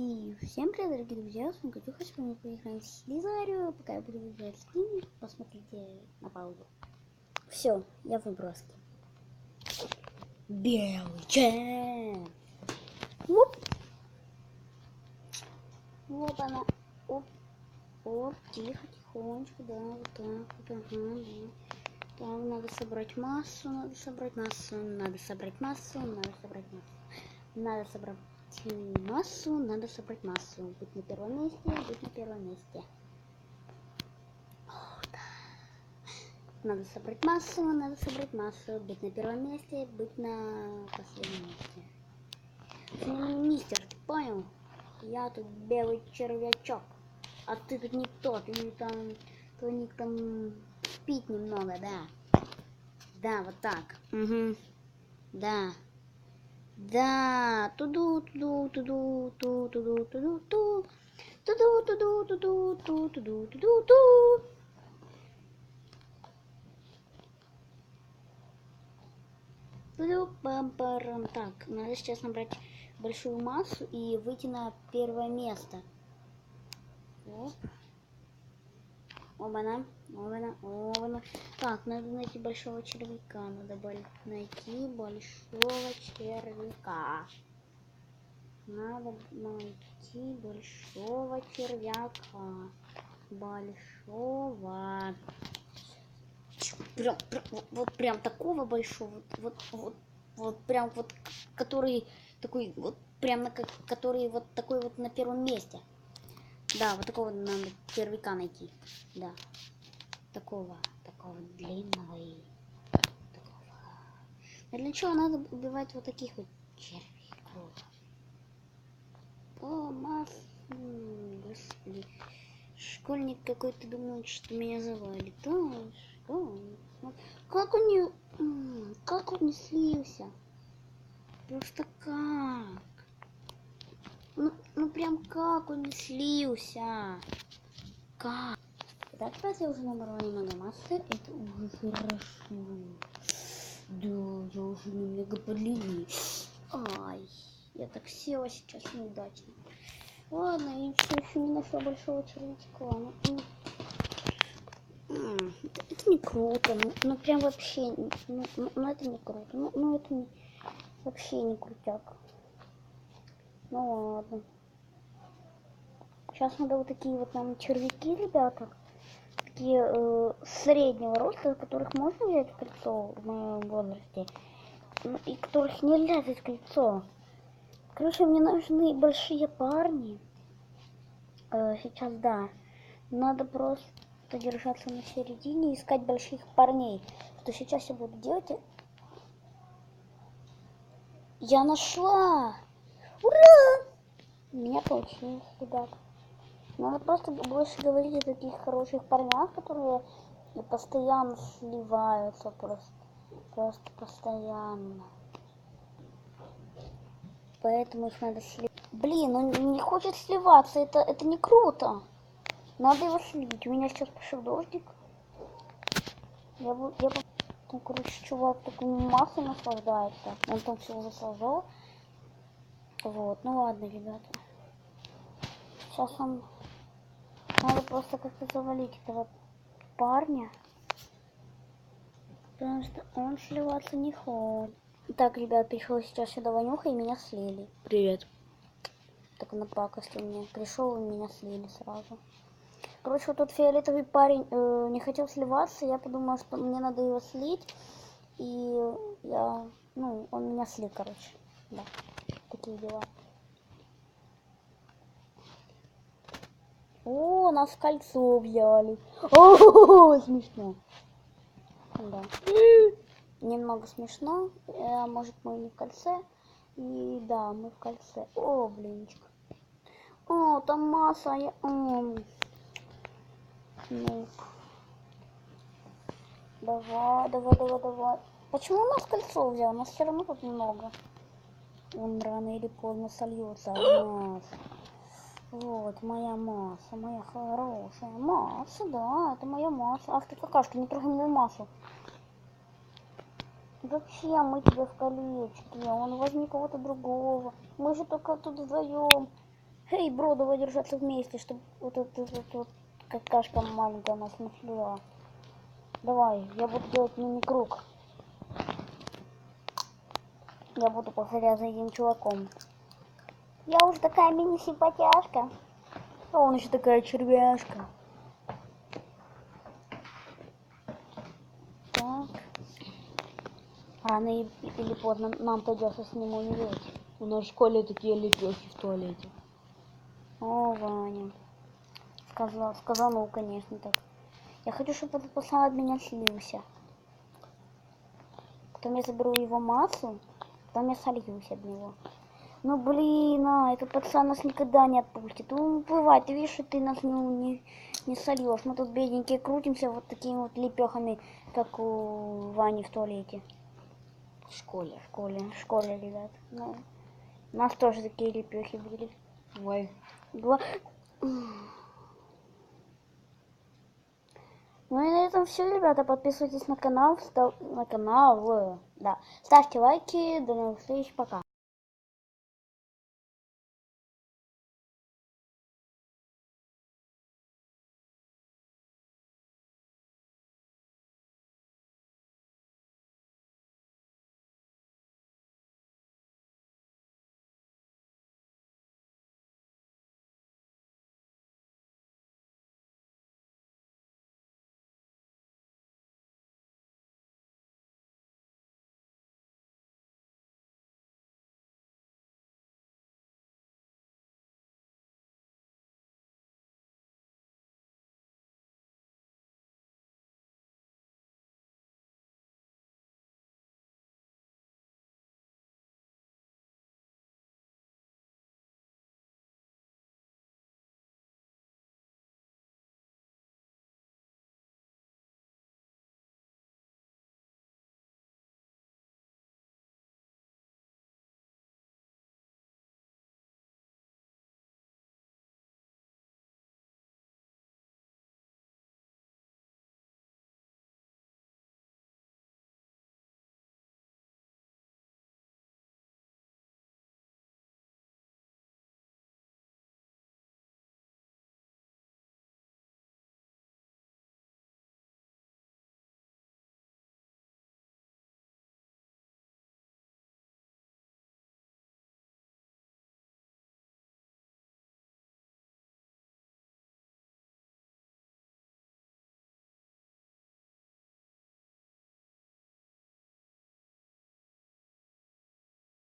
И всем привет, дорогие друзья, с вами Катюха, сегодня мы поиграем в Слизарию, пока я буду выбирать скин, посмотрите на паузу. Все, я в выброске. Белый чен. Оп. Вот она. Оп. Оп, тихо, тихонечко, да, вот так вот, ага, да. Там надо собрать массу, надо собрать массу, надо собрать массу, надо собрать массу. Надо собрать массу, надо собрать массу. Быть на первом месте, быть на первом месте. Надо собрать массу, надо собрать массу. Быть на первом месте, быть на последнем месте. Ты не мистер, ты понял? Я тут белый червячок. А ты тут не тот, ты там, твой ник там спит немного, да. Да, вот так. Угу. Да. Да, туду, туду, туду, ту, туду, туду, ту. Туду, туду, туду, ту, туду, туду, ту. Туду, пам парам Так, надо сейчас набрать большую массу и выйти на первое место. Оп. Оба-на, оба-на, оба-на. Так, надо найти большого червяка. Надо найти большого червяка. Надо найти большого червяка. Большого. Прям, прям вот прям такого большого. Вот, вот, вот прям вот, который такой, вот прям на который вот такой вот на первом месте. Да, вот такого надо червяка найти. Да. Такого, такого длинного и такого. А для чего надо убивать вот таких вот червяков? О, мас... Господи. Школьник какой-то думает, что меня завалит. Да, что? Как он не... Как он не слился? Просто как? Ну, ну прям как он слился. Как? Так, я уже набрала немного массы, это уже хорошо. Да, я уже немного подлиннее. Ай, я так села сейчас неудачно. Ладно, я все еще не нашла большого червячка. Ну, ну, это не круто, ну, ну прям вообще, ну, ну, ну это не круто, ну, ну это не, вообще не крутяк. Ну ладно. Сейчас надо вот такие вот нам червяки, ребята. Такие э, среднего роста, которых можно взять кольцо в моем возрасте. И которых нельзя взять кольцо. Короче, мне нужны большие парни. Э, сейчас, да. Надо просто держаться на середине и искать больших парней. Что сейчас я буду делать? Я нашла! Ура! У меня получилось, ребят. Надо просто больше говорить о таких хороших парнях, которые постоянно сливаются просто. Просто постоянно. Поэтому их надо сливать. Блин, он не хочет сливаться, это, это не круто. Надо его слить. У меня сейчас пошел дождик. Я бы, я бы, там, короче, чувак такой массой наслаждается. Он там все уже сложил. Вот, ну ладно, ребята. Сейчас он... Надо просто как-то завалить этого парня. Потому что он сливаться не хочет. Так, ребят, пришел сейчас сюда Ванюха и меня слили. Привет. Так напакостил мне. Пришел и меня слили сразу. Короче, вот тут фиолетовый парень э, не хотел сливаться. Я подумала, что мне надо его слить. И я... Ну, он меня слил, короче. Да такие дела. О, нас кольцо взяли. О, смешно. Да. Немного смешно. А, может, мы не в кольце. И да, мы в кольце. О, блинчик. О, там масса. Я... О. Ну. Давай, давай, давай, давай. Почему у нас кольцо взял? У нас все равно тут много он рано или поздно сольется в нас. Вот, моя масса, моя хорошая масса, да, это моя масса. Ах ты какашка, не трогай мою массу. Зачем мы тебе в колечке? Он возьми кого-то другого. Мы же только тут вдвоем. Эй, бро, давай держаться вместе, чтобы вот эта вот, вот какашка маленькая нас не. Давай, я буду делать мини-круг. Я буду повторять за этим чуваком. Я уже такая мини-симпатяшка. А он еще такая червяшка. Так. Рано или поздно нам придется с ним умереть. У нас в школе такие лепехи в туалете. О, Ваня. Сказал, сказанул, конечно, так. Я хочу, чтобы этот пацан от меня слился. Потом я заберу его массу, потом я сольюсь от него. Ну блин, а, этот пацан нас никогда не отпустит. Ну, бывает, ты видишь, что ты нас не, не, не сольешь. Мы тут бедненькие крутимся вот такими вот лепехами, как у Вани в туалете. В школе. В школе, в школе, ребят. Ну, у нас тоже такие лепехи были. Ой. Гла- Ну и на этом все, ребята. Подписывайтесь на канал, став- на канал, э, да. Ставьте лайки. До новых встреч, пока.